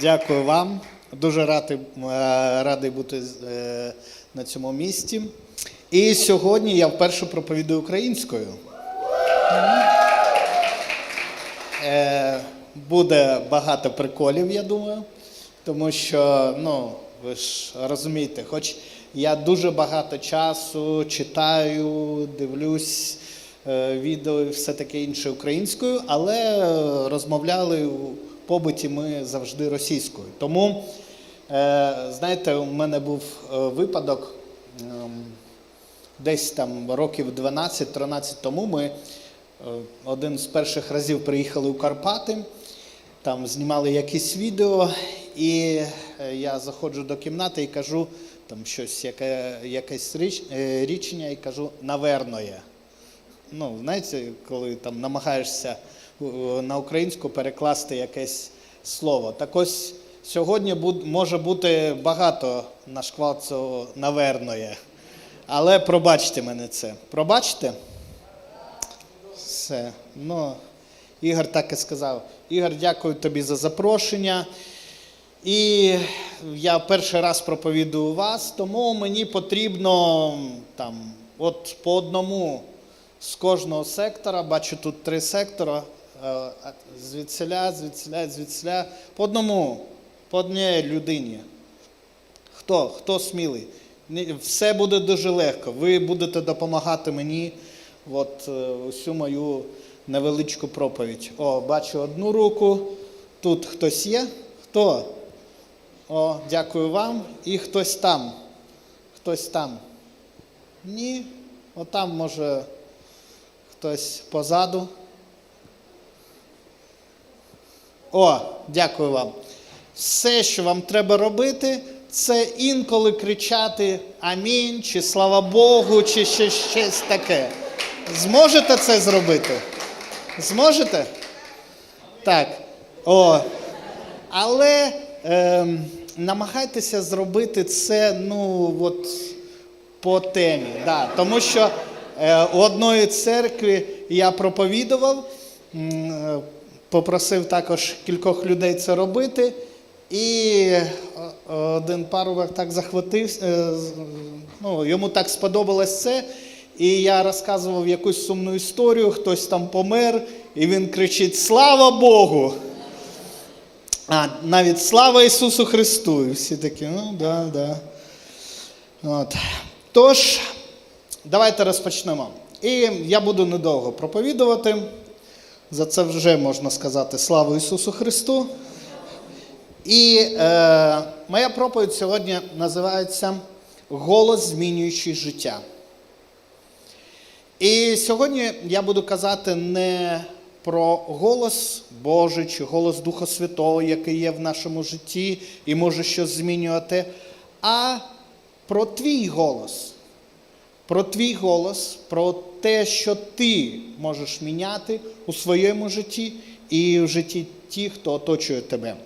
Дякую вам. Дуже радий, е, радий бути е, на цьому місці. І сьогодні я вперше проповідую українською. Е, Буде багато приколів, я думаю. Тому що, ну, ви ж розумієте, хоч я дуже багато часу читаю, дивлюсь відео і все таке інше українською, але розмовляли побуті ми завжди російською. Тому, е, знаєте, у мене був е, випадок. ем, Десь там років 12-13 тому ми е, один з перших разів приїхали у Карпати, там знімали якісь відео, і я заходжу до кімнати і кажу там щось, яке, якесь річ, річення, і кажу наверное. Ну, знаєте, коли там намагаєшся на українську перекласти якесь слово. Так ось сьогодні може бути багато на цього наверное. Але пробачте мене це. Пробачте? Все. Ну, Ігор так і сказав. Ігор, дякую тобі за запрошення. І я перший раз проповідую вас, тому мені потрібно там, от по одному з кожного сектора, бачу тут три сектора, е, звідсіля, звідсіля, звідсіля, по одному, по одній людині. Хто? Хто смілий? Все буде дуже легко. Ви будете допомагати мені от, е, усю мою невеличку проповідь. О, бачу одну руку. Тут хтось є? Хто? О, дякую вам. І хтось там. Хтось там. Ні. Отам може хтось позаду. О, дякую вам. Все, що вам треба робити, це інколи кричати Амінь, чи слава Богу, чи ще щось таке. Зможете це зробити? Зможете? Так. О. Але ем, намагайтеся зробити це, ну, от по темі. Да. Тому що е, у одної церкви я проповідував, е, попросив також кількох людей це робити. І е, один парубок так захватився, е, ну, йому так сподобалось це. І я розказував якусь сумну історію, хтось там помер, і він кричить: Слава Богу! А, навіть слава Ісусу Христу! І всі такі, ну да, да. От. Тож, давайте розпочнемо. І я буду недовго проповідувати. За це вже можна сказати слава Ісусу Христу. І е, моя проповідь сьогодні називається Голос, змінюючий життя. І сьогодні я буду казати не про голос Божий чи голос Духа Святого, який є в нашому житті і може щось змінювати, а про твій голос. Про твій голос, про те, що ти можеш міняти у своєму житті і в житті тих, хто оточує тебе.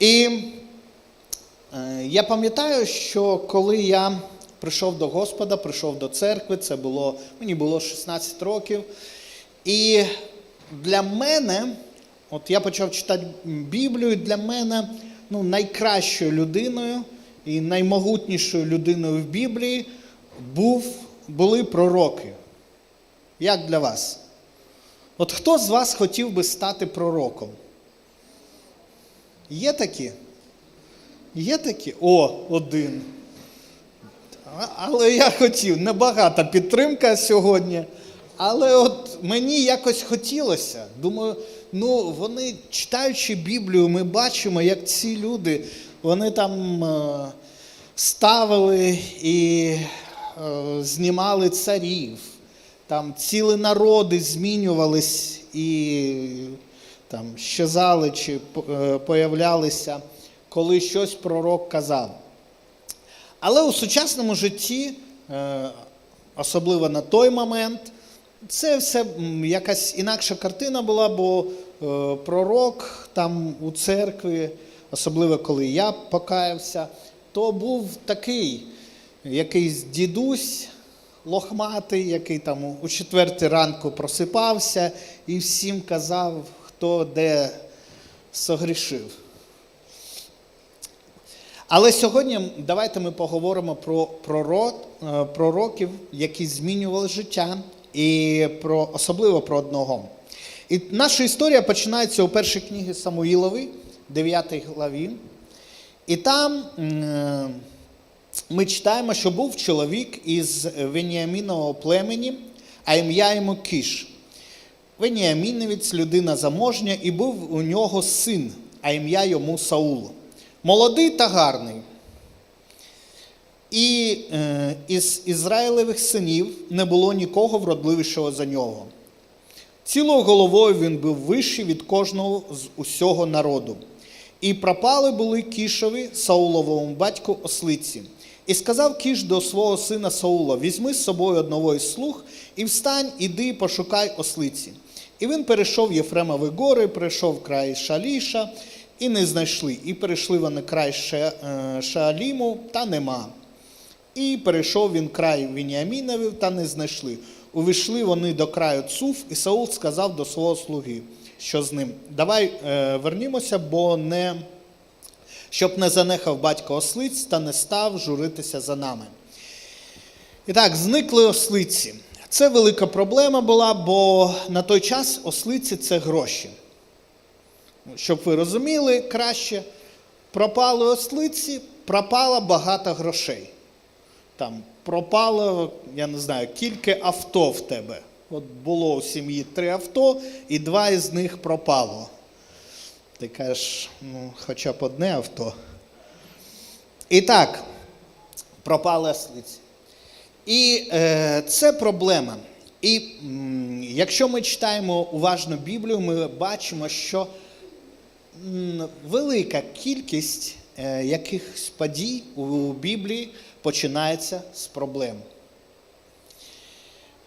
І е, я пам'ятаю, що коли я прийшов до Господа, прийшов до церкви, це було, мені було 16 років. І для мене, от я почав читати Біблію, для мене ну, найкращою людиною і наймогутнішою людиною в Біблії був, були пророки. Як для вас? От хто з вас хотів би стати пророком? Є такі? Є такі? О, один. Але я хотів, небагата підтримка сьогодні. Але от мені якось хотілося. Думаю, ну вони, читаючи Біблію, ми бачимо, як ці люди, вони там е, ставили і знімали царів, там цілі народи змінювались і там щезали чи е, появлялися, коли щось пророк казав. Але у сучасному житті, е, особливо на той момент, це все якась інакша картина була, бо е, пророк там у церкві, особливо коли я покаявся, то був такий якийсь дідусь лохматий, який там у- четвертій ранку просипався і всім казав, хто де согрішив. Але сьогодні давайте ми поговоримо про е, пророків, які змінювали життя, і про особливо про одного. І наша історія починається у першій книгі Самуїловій, 9 главі. І там е, ми читаємо, що був чоловік із Веніамінового племені, а ім'я йому Кіш. Веніамінівець, людина заможня, і був у нього син, а ім'я йому Саул. Молодий та гарний. І е, із Ізраїлевих синів не було нікого вродливішого за нього. Цілою головою він був вищий від кожного з усього народу. І пропали були кішові Сауловому батьку ослиці. І сказав кіш до свого сина Саула: візьми з собою одного із слуг, і встань, іди, пошукай ослиці. І він перейшов Єфремові гори, прийшов край Шаліша, і не знайшли. І перейшли вони край е, Шааліму, та нема. І перейшов він край Вініаміновів, та не знайшли. Увійшли вони до краю Цуф, і Саул сказав до свого слуги, що з ним. Давай е, вернімося, бо не, щоб не занехав батько ослиць та не став журитися за нами. І так, зникли ослиці. Це велика проблема була, бо на той час ослиці це гроші. Щоб ви розуміли краще, пропали ослиці, пропало багато грошей. Там пропало, я не знаю, кілька авто в тебе. От було у сім'ї три авто, і два із них пропало. Ти кажеш, ну, хоча б одне авто. І так, пропали ослиці. І е, це проблема. І м, якщо ми читаємо уважно Біблію, ми бачимо, що м, велика кількість е, якихось подій у Біблії починається з проблем.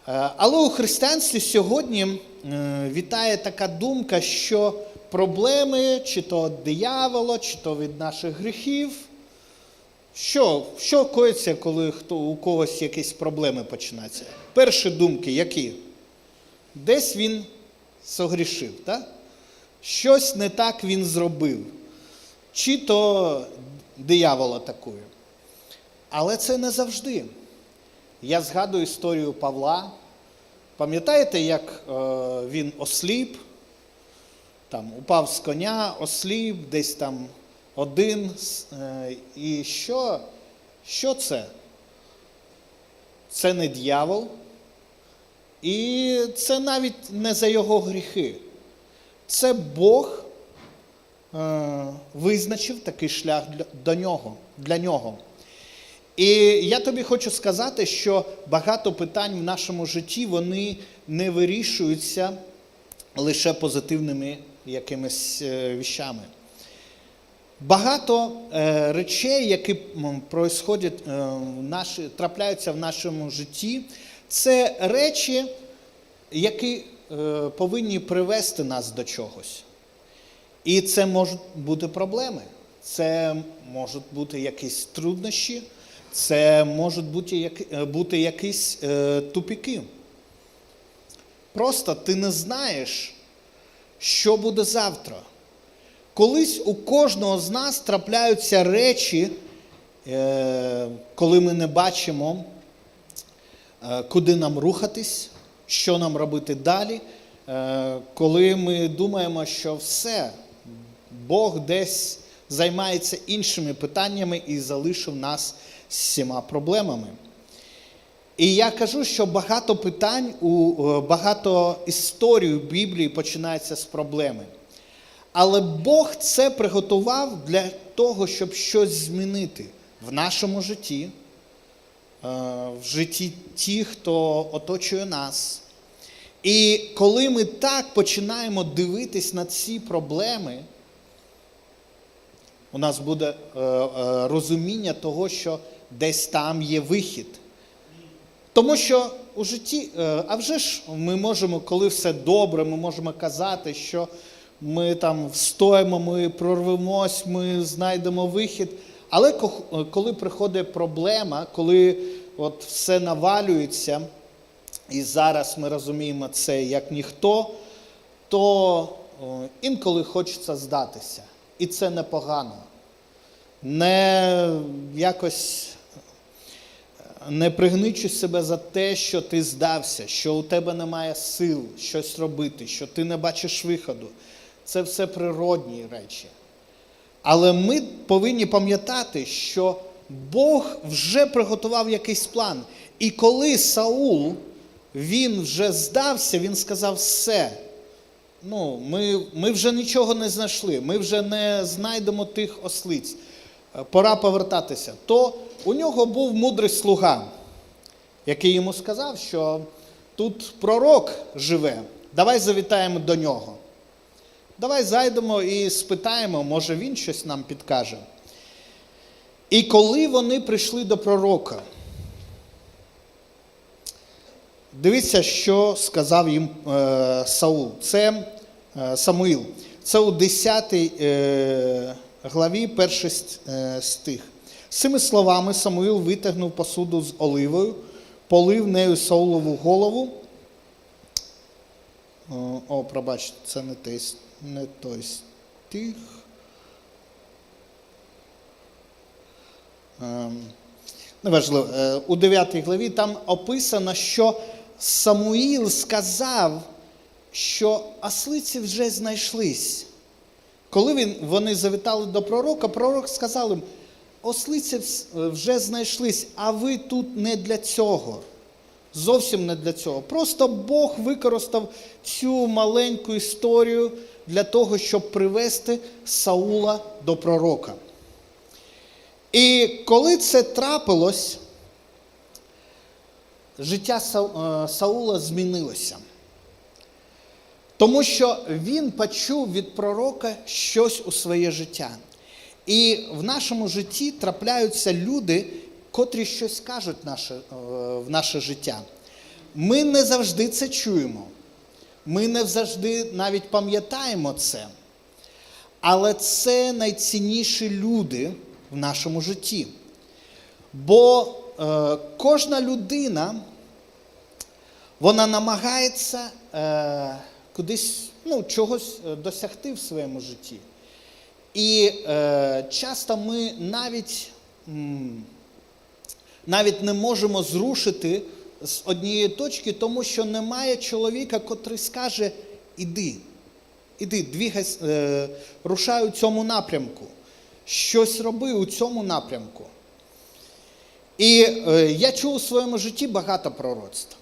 Е, Але у християнстві сьогодні е, вітає така думка, що проблеми чи то від диявола, чи то від наших гріхів. Що, що коїться, коли хто, у когось якісь проблеми починаються? Перші думки які? Десь він согрішив, так? щось не так він зробив, чи то диявол атакує. Але це не завжди. Я згадую історію Павла. Пам'ятаєте, як е, він осліп, там упав з коня, осліп, десь там один. Е, і що, що це? Це не дьявол. І це навіть не за його гріхи. Це Бог е, визначив такий шлях до нього, для нього. І я тобі хочу сказати, що багато питань в нашому житті вони не вирішуються лише позитивними якимись е, віщами. Багато е, речей, які е, наші, трапляються в нашому житті, це речі, які повинні привести нас до чогось. І це можуть бути проблеми, це можуть бути якісь труднощі, це можуть бути, бути якісь тупіки. Просто ти не знаєш, що буде завтра. Колись у кожного з нас трапляються речі, е, коли ми не бачимо, е, куди нам рухатись, що нам робити далі, е, коли ми думаємо, що все, Бог десь займається іншими питаннями і залишив нас з всіма проблемами. І я кажу, що багато питань, у е, багато історій у Біблії починається з проблеми. Але Бог це приготував для того, щоб щось змінити в нашому житті, е, в житті тих, хто оточує нас. І коли ми так починаємо дивитись на ці проблеми, у нас буде е, розуміння того, що десь там є вихід. Тому що у житті, е, а вже ж ми можемо, коли все добре, ми можемо казати, що ми там встоїмо, ми прорвемось, ми знайдемо вихід. Але коли приходить проблема, коли от все навалюється, і зараз ми розуміємо це як ніхто, то інколи хочеться здатися. І це непогано. не якось не пригничуй себе за те, що ти здався, що у тебе немає сил щось робити, що ти не бачиш виходу. Це все природні речі. Але ми повинні пам'ятати, що Бог вже приготував якийсь план. І коли Саул він вже здався, він сказав: все, ну, ми, ми вже нічого не знайшли, ми вже не знайдемо тих ослиць. Е, Пора повертатися. То у нього був мудрий слуга, який йому сказав, що тут пророк живе, давай завітаємо до нього. Давай зайдемо і спитаємо, може він щось нам підкаже. І коли вони прийшли до пророка, дивіться, що сказав їм е, Саул. Це е, Самуїл. Це у 10 е, главі перший е, стих. З цими словами Самуїл витягнув посуду з оливою, полив нею Саулову голову. О, пробачте, це не той, не той стих. Ем, Неважливо, Е, у 9 главі там описано, що Самуїл сказав, що ослиці вже знайшлись. Коли він, вони завітали до пророка, пророк сказав їм, ослиці вже знайшлись, а ви тут не для цього. Зовсім не для цього. Просто Бог використав цю маленьку історію для того, щоб привести Саула до пророка. І коли це трапилось, життя е, Саула змінилося. Тому що він почув від пророка щось у своє життя. І в нашому житті трапляються люди, котрі щось кажуть наше, е, в наше життя. Ми не завжди це чуємо. Ми не завжди навіть пам'ятаємо це. Але це найцінніші люди в нашому житті. Бо е, кожна людина, вона намагається е, кудись ну, чогось е, досягти в своєму житті. І е, часто ми навіть, навіть не можемо зрушити з однієї точки, тому що немає чоловіка, котрий скаже: іди, іди, двігай, е, рушай у цьому напрямку, щось роби у цьому напрямку. І е, я чув у своєму житті багато пророцтв.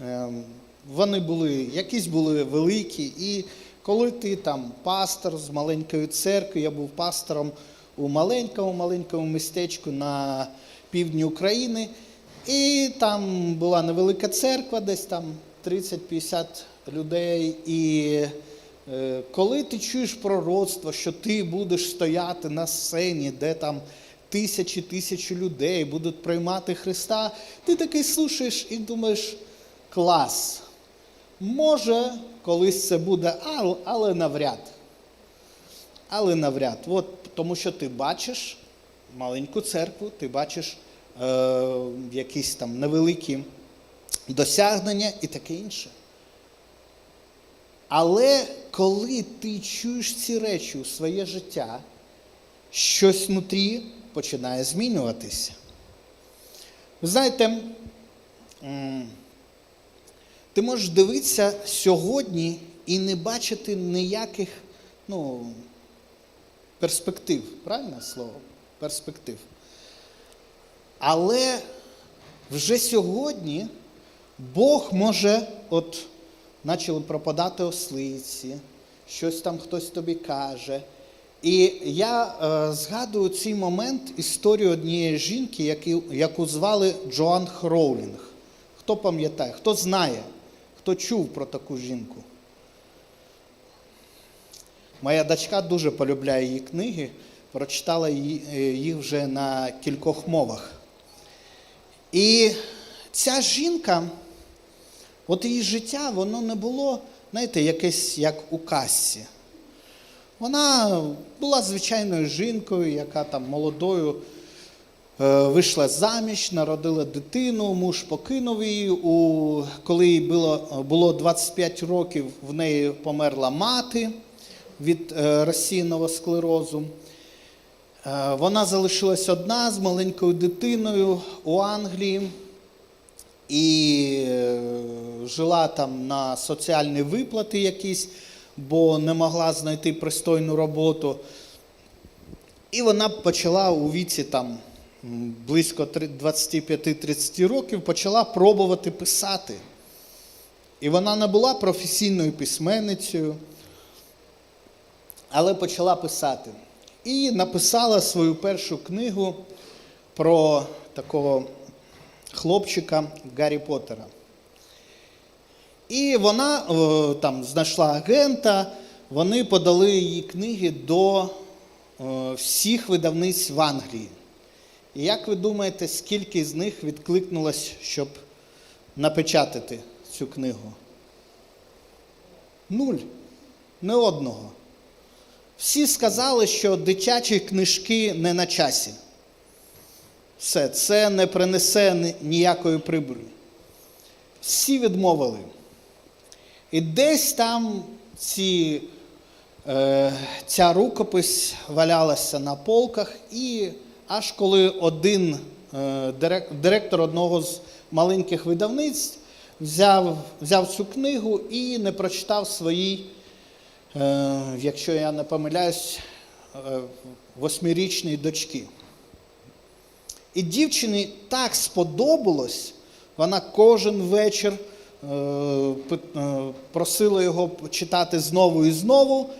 Ем, Вони були, якісь були великі. І коли ти там пастор з маленької церкви, я був пастором у маленькому маленькому містечку на півдні України, і там була невелика церква, десь там 30-50 людей. І е, коли ти чуєш пророцтво, що ти будеш стояти на сцені, де там тисячі тисячі людей будуть приймати Христа, ти такий слушаєш і думаєш, клас. Може, колись це буде, але навряд. Але навряд. От, тому що ти бачиш маленьку церкву, ти бачиш е, якісь там невеликі досягнення і таке інше. Але коли ти чуєш ці речі у своє життя, щось внутрі починає змінюватися. Ви знаєте, ти можеш дивитися сьогодні і не бачити ніяких ну, перспектив. Правильне слово? Перспектив. Але вже сьогодні Бог може, от почали пропадати ослиці, щось там хтось тобі каже. І я е, згадую цей момент історію однієї жінки, яку, яку звали Джоан Хроулінг. Хто пам'ятає, хто знає, хто чув про таку жінку? Моя дочка дуже полюбляє її книги, прочитала е, їх вже на кількох мовах. І ця жінка, от її життя, воно не було, знаєте, якесь як у касі. Вона була звичайною жінкою, яка там молодою вийшла заміж, народила дитину, муж покинув її. У, коли їй було, було 25 років, в неї померла мати від е, розсіяного склерозу. Е, Вона залишилась одна з маленькою дитиною у Англії і е, жила там на соціальні виплати якісь, бо не могла знайти пристойну роботу. І вона почала у віці там близько 25-30 років почала пробувати писати. І вона не була професійною письменницею, але почала писати. І написала свою першу книгу про такого хлопчика Гаррі Поттера. І вона там знайшла агента, вони подали її книги до всіх видавниць в Англії. І як ви думаєте, скільки з них відкликнулось, щоб напечатати цю книгу? Нуль. Не одного. Всі сказали, що дитячі книжки не на часі. Все, це не принесе ніякої прибулі. Всі відмовили. І десь там ці, е, ця рукопись валялася на полках, і аж коли один е, директор одного з маленьких видавництв взяв, взяв цю книгу і не прочитав своїй, е, якщо я не помиляюсь, е, восьмирічній дочки. І дівчині так сподобалось, вона кожен вечір просила його читати знову і знову,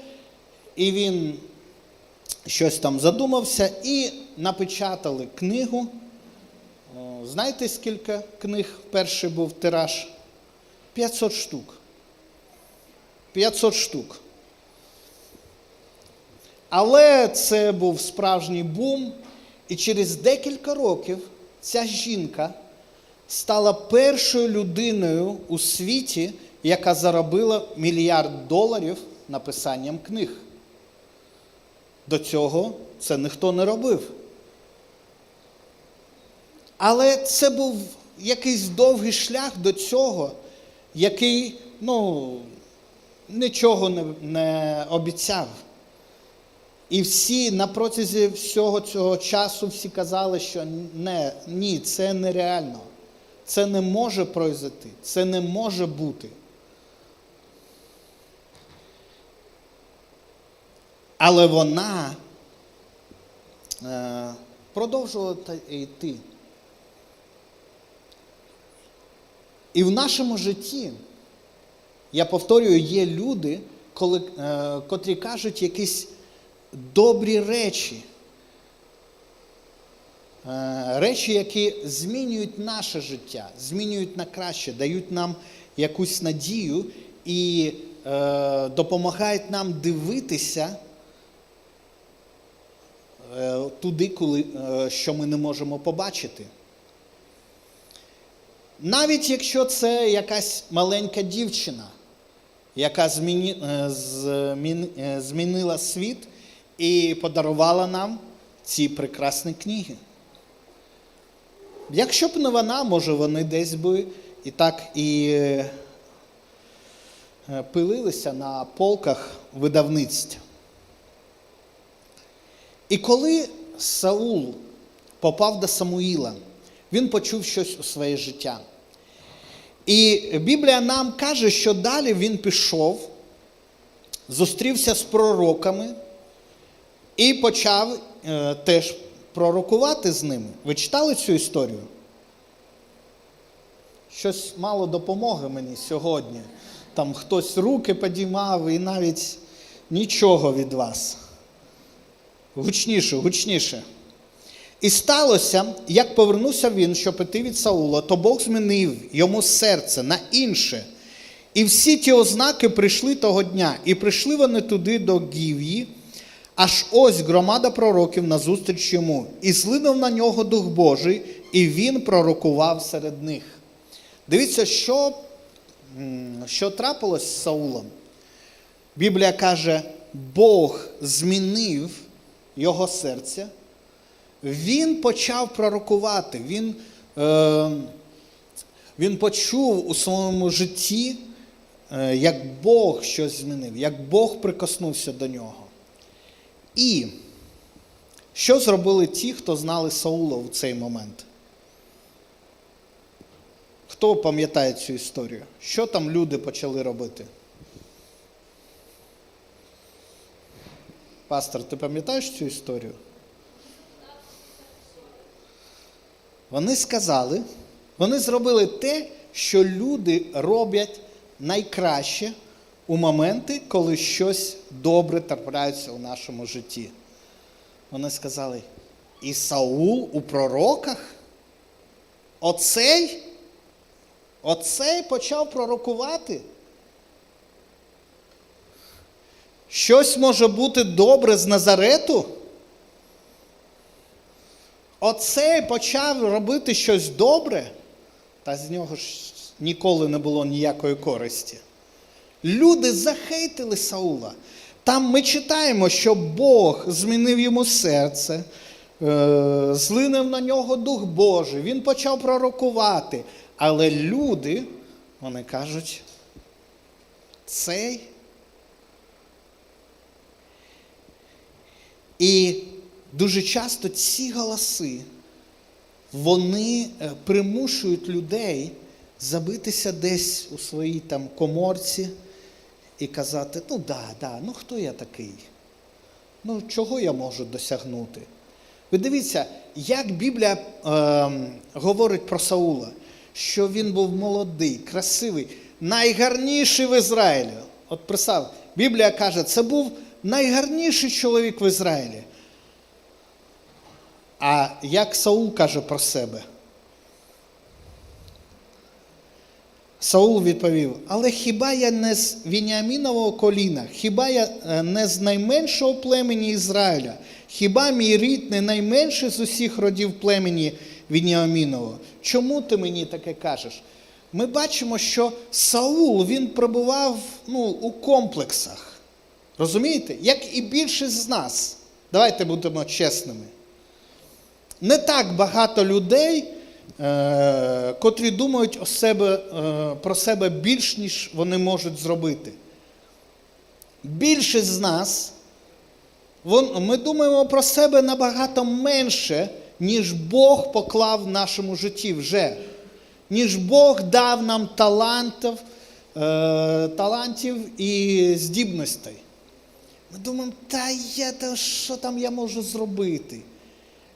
і він щось там задумався і напечатали книгу. Знаєте, скільки книг перший був тираж? 500 штук. 500 штук. Але це був справжній бум, і через декілька років ця жінка стала першою людиною у світі, яка заробила мільярд доларів написанням книг. До цього це ніхто не робив. Але це був якийсь довгий шлях до цього, який ну, нічого не, не обіцяв. І всі на протязі всього цього часу всі казали, що не, ні, це нереально. Це не може произойти, це не може бути. Але вона е, продовжувала йти. І в нашому житті, я повторюю, є люди, коли, е, котрі кажуть якісь добрі речі. Е, Речі, які змінюють наше життя, змінюють на краще, дають нам якусь надію і е, допомагають нам дивитися е, туди, коли, е, що ми не можемо побачити. Навіть якщо це якась маленька дівчина, яка зміні, е, змін- е, змінила світ і подарувала нам ці прекрасні книги. Якщо б не вона, може вони десь би і так і е, пилилися на полках видавництв. І коли Саул попав до Самуїла, він почув щось у своє життя. І Біблія нам каже, що далі він пішов, зустрівся з пророками і почав е, теж пророкувати з ними. Ви читали цю історію? Щось мало допомоги мені сьогодні. Там хтось руки підіймав і навіть нічого від вас. Гучніше, гучніше. І сталося, як повернувся він, щоб піти від Саула, то Бог змінив йому серце на інше. І всі ті ознаки прийшли того дня, і прийшли вони туди до Гів'ї, аж ось громада пророків назустріч йому, і злинув на нього Дух Божий, і він пророкував серед них. Дивіться, що, що трапилось з Саулом. Біблія каже, Бог змінив його серце, він почав пророкувати, він, е, він почув у своєму житті, е, як Бог щось змінив, як Бог прикоснувся до нього. І Що зробили ті, хто знали Саула в цей момент? Хто пам'ятає цю історію? Що там люди почали робити? Пастор, ти пам'ятаєш цю історію? Вони сказали, вони зробили те, що люди роблять найкраще у моменти, коли щось добре трапляється у нашому житті. Вони сказали: і Саул у пророках? Оцей? Оцей почав пророкувати? Щось може бути добре з Назарету? Оцей почав робити щось добре, та з нього ж ніколи не було ніякої користі. Люди захейтили Саула. Там ми читаємо, що Бог змінив йому серце, е, злинув на нього Дух Божий, він почав пророкувати. Але люди, вони кажуть, цей. І дуже часто ці голоси, вони е, примушують людей забитися десь у своїй там коморці і казати, ну да, да, ну хто я такий? Ну, чого я можу досягнути? Ви дивіться, як Біблія е, говорить про Саула, що він був молодий, красивий, найгарніший в Ізраїлі. От представ, Біблія каже, це був найгарніший чоловік в Ізраїлі. А як Саул каже про себе? Саул відповів: Але хіба я не з Вініамінового коліна, хіба я е, не з найменшого племені Ізраїля? Хіба мій рід не найменший з усіх родів племені Вініамінового? Чому ти мені таке кажеш? Ми бачимо, що Саул він перебував ну, у комплексах. Розумієте? Як і більшість з нас. Давайте будемо чесними. Не так багато людей, е, котрі думають о себе, е, про себе більш, ніж вони можуть зробити. Більшість з нас, ми думаємо про себе набагато менше, ніж Бог поклав в нашому житті вже. Ніж Бог дав нам талантів, е, талантів і здібностей. Ми думаємо, та я та що там я можу зробити?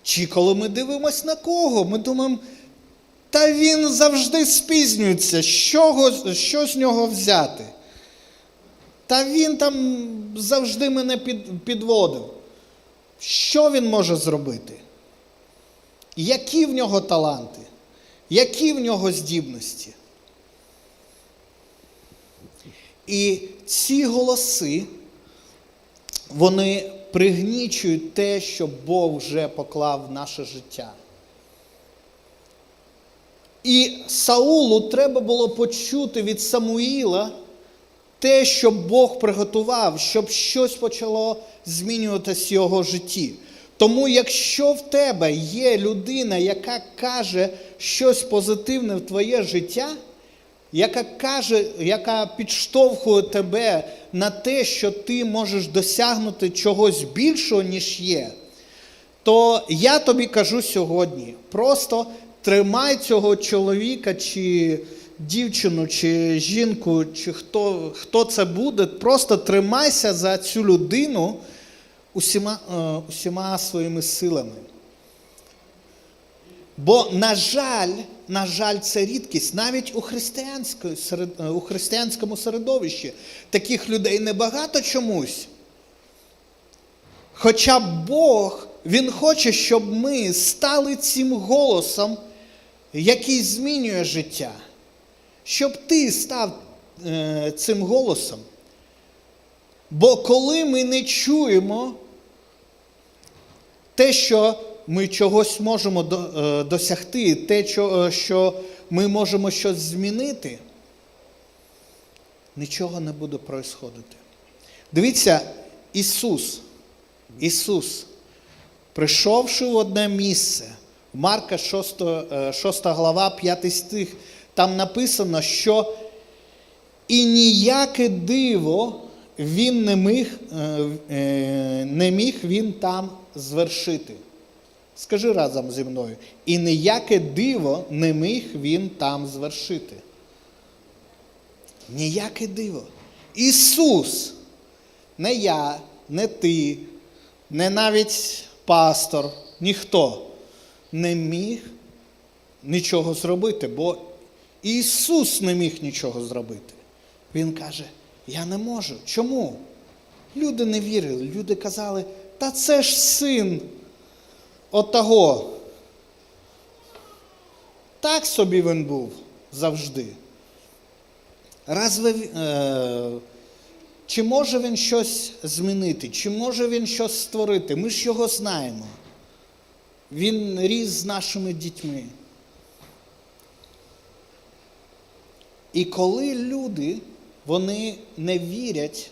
Чи коли ми дивимося на кого, ми думаємо, та він завжди спізнюється, що, що з нього взяти? Та він там завжди мене під, підводив. Що він може зробити? Які в нього таланти? Які в нього здібності? І ці голоси, вони пригнічують те, що Бог вже поклав в наше життя. І Саулу треба було почути від Самуїла те, що Бог приготував, щоб щось почало змінюватися в його житті. Тому, якщо в тебе є людина, яка каже щось позитивне в твоє життя, яка каже, яка підштовхує тебе на те, що ти можеш досягнути чогось більшого, ніж є, то я тобі кажу сьогодні: просто тримай цього чоловіка, чи дівчину, чи жінку, чи хто, хто це буде, просто тримайся за цю людину усіма, е, усіма своїми силами. Бо, на жаль, на жаль, це рідкість навіть у, е, у християнському середовищі. Таких людей небагато чомусь. Хоча Бог, Він хоче, щоб ми стали цим голосом, який змінює життя. Щоб ти став е, цим голосом. Бо коли ми не чуємо те, що ми чогось можемо е, досягти, те, е, що ми можемо щось змінити, нічого не буде происходити. Дивіться, Ісус, Ісус, прийшовши в одне місце, Марка 6, 6 е, глава, 5 стих, там написано, що і ніяке диво він не міг, не міг він там звершити. Скажи разом зі мною. І ніяке диво не міг він там звершити. Ніяке диво. Ісус, не я, не ти, не навіть пастор, ніхто не міг нічого зробити, бо Ісус не міг нічого зробити. Він каже: Я не можу. Чому? Люди не вірили, люди казали, та це ж син отого. Так собі він був завжди. Разве, е, чи може він щось змінити, чи може він щось створити? Ми ж його знаємо. Він ріс з нашими дітьми. І коли люди вони не вірять,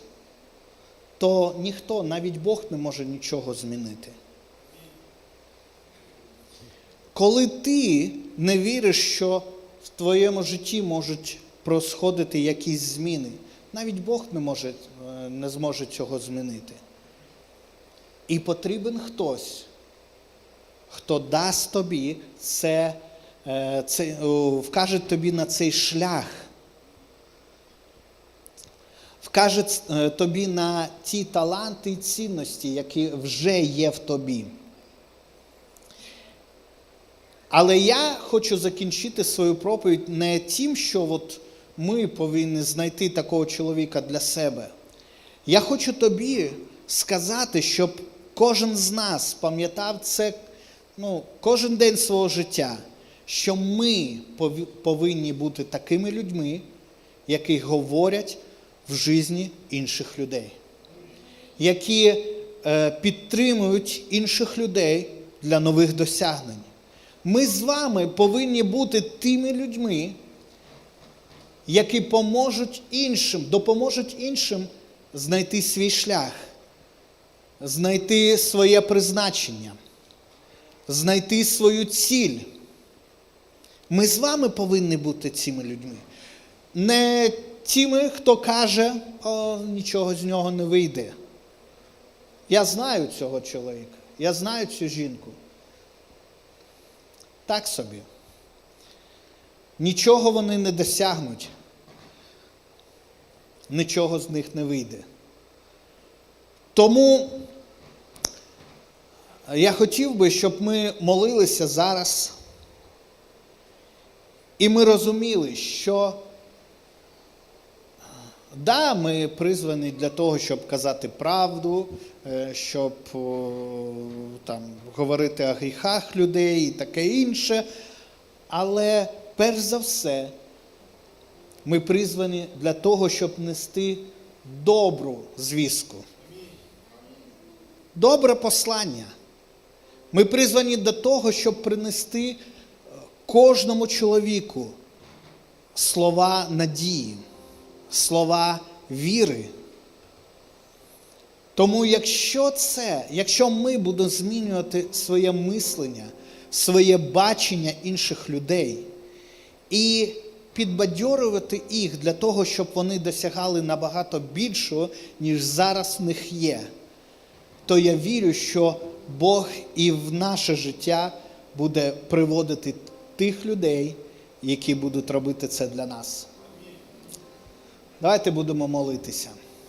то ніхто, навіть Бог не може нічого змінити. Коли ти не віриш, що в твоєму житті можуть происходити якісь зміни, навіть Бог не, може, е, не зможе цього змінити. І потрібен хтось, хто дасть тобі це, е, це вкаже тобі на цей шлях, вкаже е, тобі на ті таланти і цінності, які вже є в тобі. Але я хочу закінчити свою проповідь не тим, що от ми повинні знайти такого чоловіка для себе. Я хочу тобі сказати, щоб кожен з нас пам'ятав це ну, кожен день свого життя, що ми повинні бути такими людьми, які говорять в житті інших людей, які е, підтримують інших людей для нових досягнень. Ми з вами повинні бути тими людьми, які поможуть іншим, допоможуть іншим знайти свій шлях, знайти своє призначення, знайти свою ціль. Ми з вами повинні бути цими людьми. Не тими, хто каже, о, нічого з нього не вийде. Я знаю цього чоловіка, я знаю цю жінку. Так собі. Нічого вони не досягнуть. Нічого з них не вийде. Тому я хотів би, щоб ми молилися зараз. І ми розуміли, що да, ми призвані для того, щоб казати правду, щоб там, говорити о гріхах людей і таке інше. Але перш за все, ми призвані для того, щоб нести добру звістку. Добре послання. Ми призвані до того, щоб принести е, кожному чоловіку слова надії, слова віри. Тому якщо це, якщо ми будемо змінювати своє мислення, своє бачення інших людей і підбадьорювати їх для того, щоб вони досягали набагато більшого, ніж зараз в них є, то я вірю, що Бог і в наше життя буде приводити тих людей, які будуть робити це для нас. Давайте будемо молитися.